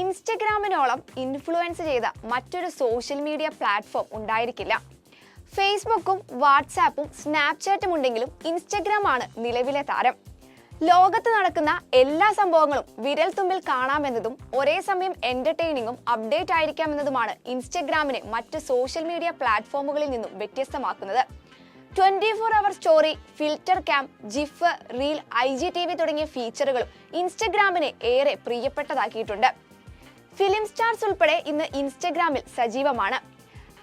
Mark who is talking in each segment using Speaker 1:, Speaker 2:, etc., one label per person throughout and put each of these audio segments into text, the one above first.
Speaker 1: ഇൻസ്റ്റഗ്രാമിനോളം influence ചെയ്ത മറ്റൊരു social media platform ഉണ്ടായിരിക്കില്ല. ഫേസ്ബുക്കും വാട്സാപ്പും സ്നാപ്ചാറ്റും ഉണ്ടെങ്കിലും ഇൻസ്റ്റഗ്രാം ആണ് നിലവിലെ താരം. ലോകത്ത് നടക്കുന്ന എല്ലാ സംഭവങ്ങളും വിരൽ തുമ്പിൽ കാണാമെന്നതും ഒരേ സമയം എന്റർടൈനിങ്ങും അപ്ഡേറ്റ് ആയിരിക്കാമെന്നതുമാണ് ഇൻസ്റ്റഗ്രാമിനെ മറ്റ് സോഷ്യൽ മീഡിയ പ്ലാറ്റ്ഫോമുകളിൽ നിന്നും വ്യത്യസ്തമാക്കുന്നത്. Twenty four hour story filter cam GIF reel I G T V തുടങ്ങിയ ഫീച്ചറുകളും ഇൻസ്റ്റഗ്രാമിനെ ഏറെ പ്രിയപ്പെട്ടതാക്കിയിട്ടുണ്ട്. ഫിലിം സ്റ്റാർസ് ഉൾപ്പെടെ ഇന്ന് ഇൻസ്റ്റഗ്രാമിൽ സജീവമാണ്.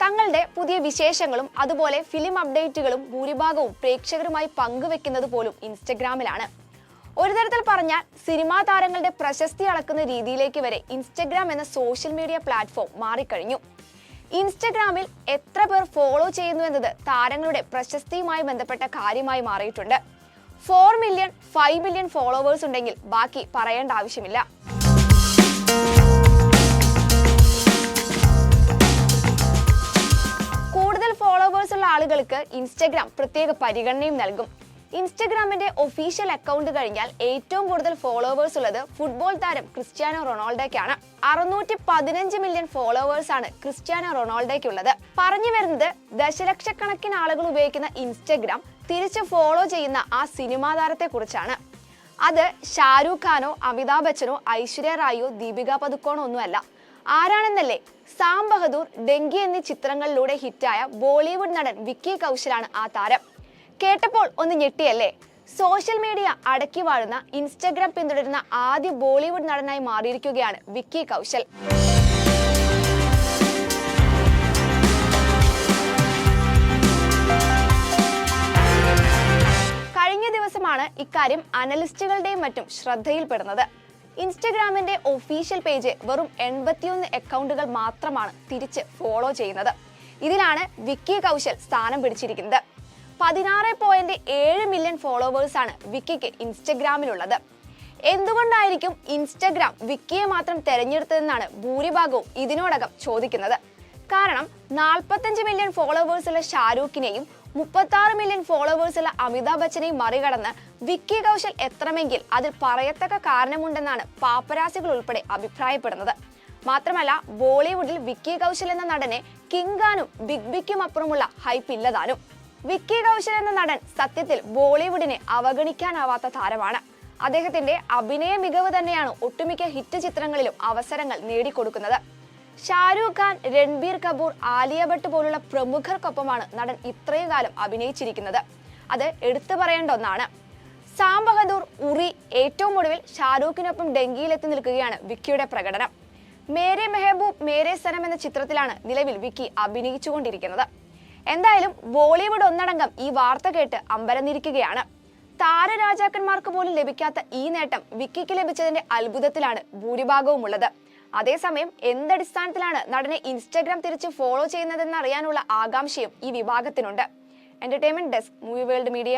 Speaker 1: തങ്ങളുടെ പുതിയ വിശേഷങ്ങളും അതുപോലെ ഫിലിം അപ്ഡേറ്റുകളും ഭൂരിഭാഗവും പ്രേക്ഷകരുമായി പങ്കുവെക്കുന്നത് പോലും ഇൻസ്റ്റഗ്രാമിലാണ്. ഒരു തരത്തിൽ പറഞ്ഞാൽ സിനിമാ താരങ്ങളുടെ പ്രശസ്തി അളക്കുന്ന രീതിയിലേക്ക് വരെ ഇൻസ്റ്റഗ്രാം എന്ന സോഷ്യൽ മീഡിയ പ്ലാറ്റ്ഫോം മാറിക്കഴിഞ്ഞു. ഇൻസ്റ്റഗ്രാമിൽ എത്ര പേർ ഫോളോ ചെയ്യുന്നു എന്നത് താരങ്ങളുടെ പ്രശസ്തിയുമായി ബന്ധപ്പെട്ട കാര്യമായി മാറിയിട്ടുണ്ട്. Four million five million followers ഉണ്ടെങ്കിൽ ബാക്കി പറയേണ്ട ആവശ്യമില്ല. ആളുകൾക്ക് ഇൻസ്റ്റഗ്രാം പ്രത്യേക പരിഗണനയും നൽകും. ഇൻസ്റ്റഗ്രാമിന്റെ ഒഫീഷ്യൽ അക്കൗണ്ട് കഴിഞ്ഞാൽ ഏറ്റവും കൂടുതൽ ഫോളോവേഴ്സ് ഉള്ളത് ഫുട്ബോൾ താരം ക്രിസ്ത്യാനോ റൊണാൾഡോയ്ക്കാണ്. അറുന്നൂറ്റി പതിനഞ്ച് മില്യൺ ഫോളോവേഴ്സ് ആണ് ക്രിസ്ത്യാനോ റൊണാൾഡോയ്ക്കുള്ളത്. പറഞ്ഞു വരുന്നത് ദശലക്ഷക്കണക്കിന് ആളുകൾ ഉപയോഗിക്കുന്ന ഇൻസ്റ്റഗ്രാം തിരിച്ച് ഫോളോ ചെയ്യുന്ന ആ സിനിമാ താരത്തെ കുറിച്ചാണ് അത് ഷാരൂഖ് ഖാനോ അമിതാഭ് ബച്ചനോ ഐശ്വര്യ റായോ ദീപിക പതുക്കോണോ ഒന്നുമല്ല. ആരാണെന്നല്ലേ? സാം ബഹദൂർ ഡെങ്കി എന്നീ ചിത്രങ്ങളിലൂടെ ഹിറ്റായ ബോളിവുഡ് നടൻ വിക്കി കൗശലാണ് ആ താരം. കേട്ടപ്പോൾ ഒന്ന് ഞെട്ടിയല്ലേ? സോഷ്യൽ മീഡിയ അടക്കി വാഴുന്ന ഇൻസ്റ്റഗ്രാം പിന്തുടരുന്ന ആദ്യ ബോളിവുഡ് നടനായി മാറിയിരിക്കുകയാണ് വിക്കി കൗശൽ. കഴിഞ്ഞ ദിവസമാണ് ഇക്കാര്യം അനലിസ്റ്റുകളുടെയും മറ്റും ശ്രദ്ധയിൽപ്പെടുന്നത്. ഇൻസ്റ്റഗ്രാമിന്റെ ഒഫീഷ്യൽ പേജ് വെറും എൺപത്തിയൊന്ന് അക്കൗണ്ടുകൾ മാത്രമാണ് തിരിച്ച് ഫോളോ ചെയ്യുന്നത്. ഇതിലാണ് വിക്കി കൗശൽ സ്ഥാനം പിടിച്ചിരിക്കുന്നത്. പതിനാറ് പോയിന്റ് ഏഴ് മില്യൺ ഫോളോവേഴ്സാണ് വിക്കിക്ക് ഇൻസ്റ്റഗ്രാമിലുള്ളത്. എന്തുകൊണ്ടായിരിക്കും ഇൻസ്റ്റഗ്രാം വിക്കിയെ മാത്രം തെരഞ്ഞെടുത്തതെന്നാണ് ഭൂരിഭാഗവും ഇതിനോടകം ചോദിക്കുന്നത്. കാരണം നാൽപ്പത്തഞ്ച് മില്യൺ ഫോളോവേഴ്സുള്ള ഷാരൂഖിനെയും മുപ്പത്തി മില്യൺ ഫോളോവേഴ്സ് ഉള്ള അമിതാഭ് ബച്ചനെ മറികടന്ന് വിക്കി കൗശൽ എത്രമെങ്കിൽ അതിൽ പറയത്തക്ക കാരണമുണ്ടെന്നാണ് പാപ്പരാസികൾ ഉൾപ്പെടെ അഭിപ്രായപ്പെടുന്നത്. മാത്രമല്ല ബോളിവുഡിൽ വിക്കി കൗശൽ എന്ന നടനെ കിങ്കാനും ബിഗ് ബിക്കും അപ്പുറമുള്ള ഹൈപ്പ് ഇല്ലതാനും. വിക്കി കൗശൽ എന്ന നടൻ സത്യത്തിൽ ബോളിവുഡിനെ അവഗണിക്കാനാവാത്ത താരമാണ്. അദ്ദേഹത്തിന്റെ അഭിനയ മികവ് തന്നെയാണ് ഒട്ടുമിക്ക ഹിറ്റ് ചിത്രങ്ങളിലും അവസരങ്ങൾ നേടിക്കൊടുക്കുന്നത്. ഷാരൂഖ് ഖാൻ രൺബീർ കപൂർ ആലിയ ഭട്ട് പോലുള്ള പ്രമുഖർക്കൊപ്പമാണ് നടൻ ഇത്രയും കാലം അഭിനയിച്ചിരിക്കുന്നത്. അത് എടുത്തു പറയേണ്ട ഒന്നാണ്. സാം ബഹദൂർ ഉറി ഏറ്റവും ഒടുവിൽ ഷാരൂഖിനൊപ്പം ഡെങ്കിയിലെത്തി നിൽക്കുകയാണ് വിക്കിയുടെ പ്രകടനം. മേരെ മെഹബൂബ് മേരെ സനം എന്ന ചിത്രത്തിലാണ് നിലവിൽ വിക്കി അഭിനയിച്ചുകൊണ്ടിരിക്കുന്നത്. എന്തായാലും ബോളിവുഡ് ഒന്നടങ്കം ഈ വാർത്ത കേട്ട് അമ്പരന്നിരിക്കുകയാണ്. താരരാജാക്കന്മാർക്ക് പോലും ലഭിക്കാത്ത ഈ നേട്ടം വിക്കിക്ക് ലഭിച്ചതിന്റെ അത്ഭുതത്തിലാണ് ഭൂരിഭാഗവും ഉള്ളത് അതേസമയം എന്തടിസ്ഥാനത്തിലാണ് നടനെ ഇൻസ്റ്റാഗ്രാം തിരിച്ച് ഫോളോ ചെയ്യുന്നതെന്ന് അറിയാനുള്ള ആകാംക്ഷയും ഈ വിഭാഗത്തിനുണ്ട്. Entertainment desk movie world media